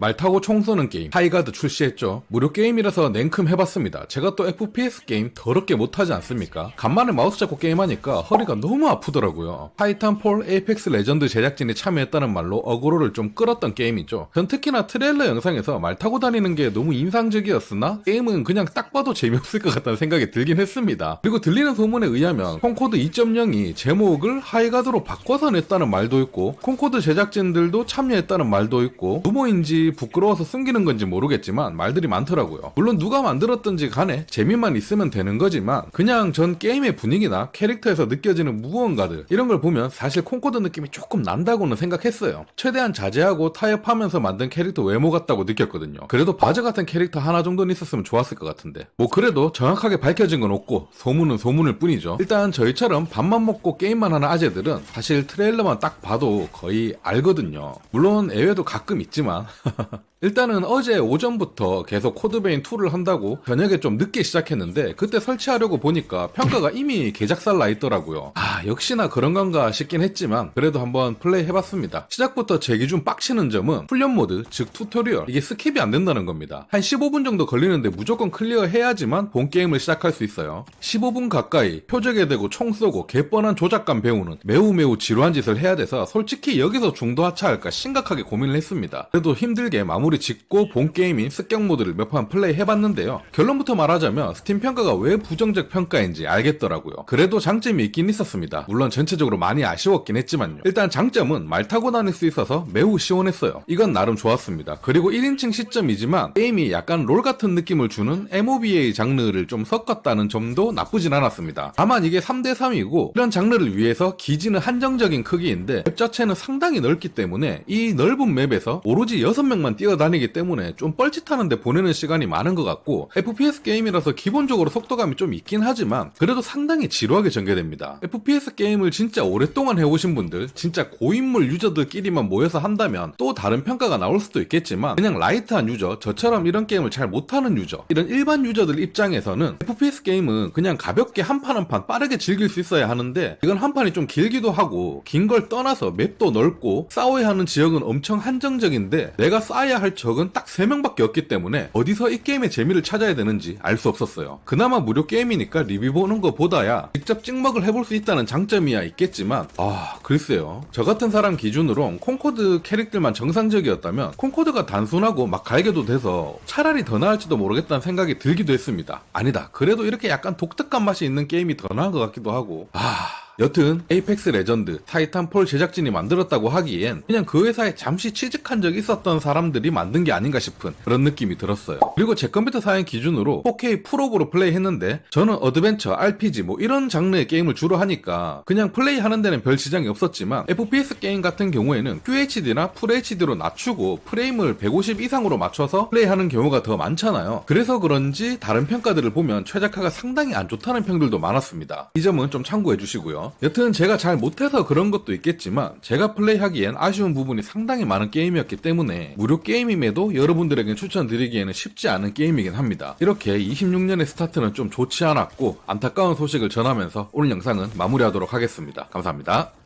말 타고 총 쏘는 게임 하이가드 출시했죠. 무료 게임이라서 냉큼 해봤습니다. 제가 또 FPS 게임 더럽게 못하지 않습니까? 간만에 마우스 잡고 게임하니까 허리가 너무 아프더라고요. 타이탄폴 에이펙스 레전드 제작진이 참여했다는 말로 어그로를 좀 끌었던 게임이죠. 전 특히나 트레일러 영상에서 말 타고 다니는 게 너무 인상적이었으나 게임은 그냥 딱 봐도 재미없을 것 같다는 생각이 들긴 했습니다. 그리고 들리는 소문에 의하면 콩코드 2.0이 제목을 하이가드로 바꿔서 냈다는 말도 있고 콩코드 제작진들도 참여했다는 말도 있고 루머인지 부끄러워서 숨기는 건지 모르겠지만 말들이 많더라고요. 물론 누가 만들었든지 간에 재미만 있으면 되는 거지만 그냥 전 게임의 분위기나 캐릭터에서 느껴지는 무언가들 이런 걸 보면 사실 콩코드 느낌이 조금 난다고는 생각했어요. 최대한 자제하고 타협하면서 만든 캐릭터 외모 같다고 느꼈거든요. 그래도 바저 같은 캐릭터 하나 정도는 있었으면 좋았을 것 같은데 뭐 그래도 정확하게 밝혀진 건 없고 소문은 소문일 뿐이죠. 일단 저희처럼 밥만 먹고 게임만 하는 아재들은 사실 트레일러만 딱 봐도 거의 알거든요. 물론 예외도 가끔 있지만 일단은 어제 오전부터 계속 코드베인 2를 한다고 저녁에 좀 늦게 시작했는데 그때 설치하려고 보니까 평가가 이미 개작살 나 있더라고요. 아 역시나 그런 건가 싶긴 했지만 그래도 한번 플레이 해봤습니다. 시작부터 제 기준 빡치는 점은 훈련 모드 즉 튜토리얼 이게 스킵이 안 된다는 겁니다. 한 15분 정도 걸리는데 무조건 클리어 해야지만 본 게임을 시작할 수 있어요. 15분 가까이 표적에 대고 총 쏘고 개뻔한 조작감 배우는 매우 매우 지루한 짓을 해야 돼서 솔직히 여기서 중도 하차할까 심각하게 고민을 했습니다. 그래도 힘들 게 마무리 짓고 본 게임인 습격 모드를 몇 판 플레이 해봤는데요. 결론부터 말하자면 스팀 평가가 왜 부정적 평가인지 알겠더라고요. 그래도 장점이 있긴 있었습니다. 물론 전체적으로 많이 아쉬웠긴 했지만요. 일단 장점은 말 타고 다닐 수 있어서 매우 시원했어요. 이건 나름 좋았습니다. 그리고 1인칭 시점이지만 게임이 약간 롤 같은 느낌을 주는 MOBA 장르를 좀 섞었다는 점도 나쁘진 않았습니다. 다만 이게 3대3이고 이런 장르를 위해서 기지는 한정적인 크기인데 맵 자체는 상당히 넓기 때문에 이 넓은 맵에서 오로지 6명 만 뛰어다니기 때문에 좀 뻘짓하는데 보내는 시간이 많은 것 같고 FPS 게임이라서 기본적으로 속도감이 좀 있긴 하지만 그래도 상당히 지루하게 전개됩니다. FPS 게임을 진짜 오랫동안 해오신 분들 진짜 고인물 유저들끼리만 모여서 한다면 또 다른 평가가 나올 수도 있겠지만 그냥 라이트한 유저 저처럼 이런 게임을 잘 못하는 유저 이런 일반 유저들 입장에서는 FPS 게임은 그냥 가볍게 한 판 한판 빠르게 즐길 수 있어야 하는데 이건 한 판이 좀 길기도 하고 긴 걸 떠나서 맵도 넓고 싸워야 하는 지역은 엄청 한정적인데 내가 쏴야 할 적은 딱 3명밖에 없기 때문에 어디서 이 게임의 재미를 찾아야 되는지 알 수 없었어요. 그나마 무료 게임이니까 리뷰 보는 것보다야 직접 찍먹을 해볼 수 있다는 장점이야 있겠지만 아 글쎄요. 저 같은 사람 기준으로 콩코드 캐릭들만 정상적이었다면 콩코드가 단순하고 막 갈겨도 돼서 차라리 더 나을지도 모르겠다는 생각이 들기도 했습니다. 아니다. 그래도 이렇게 약간 독특한 맛이 있는 게임이 더 나은 것 같기도 하고 아... 여튼 에이펙스 레전드 타이탄폴 제작진이 만들었다고 하기엔 그냥 그 회사에 잠시 취직한 적이 있었던 사람들이 만든 게 아닌가 싶은 그런 느낌이 들었어요. 그리고 제 컴퓨터 사양 기준으로 4K 풀업으로 플레이했는데 저는 어드벤처, RPG 뭐 이런 장르의 게임을 주로 하니까 그냥 플레이하는 데는 별 지장이 없었지만 FPS 게임 같은 경우에는 QHD나 FHD로 낮추고 프레임을 150 이상으로 맞춰서 플레이하는 경우가 더 많잖아요. 그래서 그런지 다른 평가들을 보면 최적화가 상당히 안 좋다는 평들도 많았습니다. 이 점은 좀 참고해 주시고 요. 여튼 제가 잘 못해서 그런 것도 있겠지만 제가 플레이하기엔 아쉬운 부분이 상당히 많은 게임이었기 때문에 무료 게임임에도 여러분들에게 추천드리기에는 쉽지 않은 게임이긴 합니다. 이렇게 26년의 스타트는 좀 좋지 않았고 안타까운 소식을 전하면서 오늘 영상은 마무리하도록 하겠습니다. 감사합니다.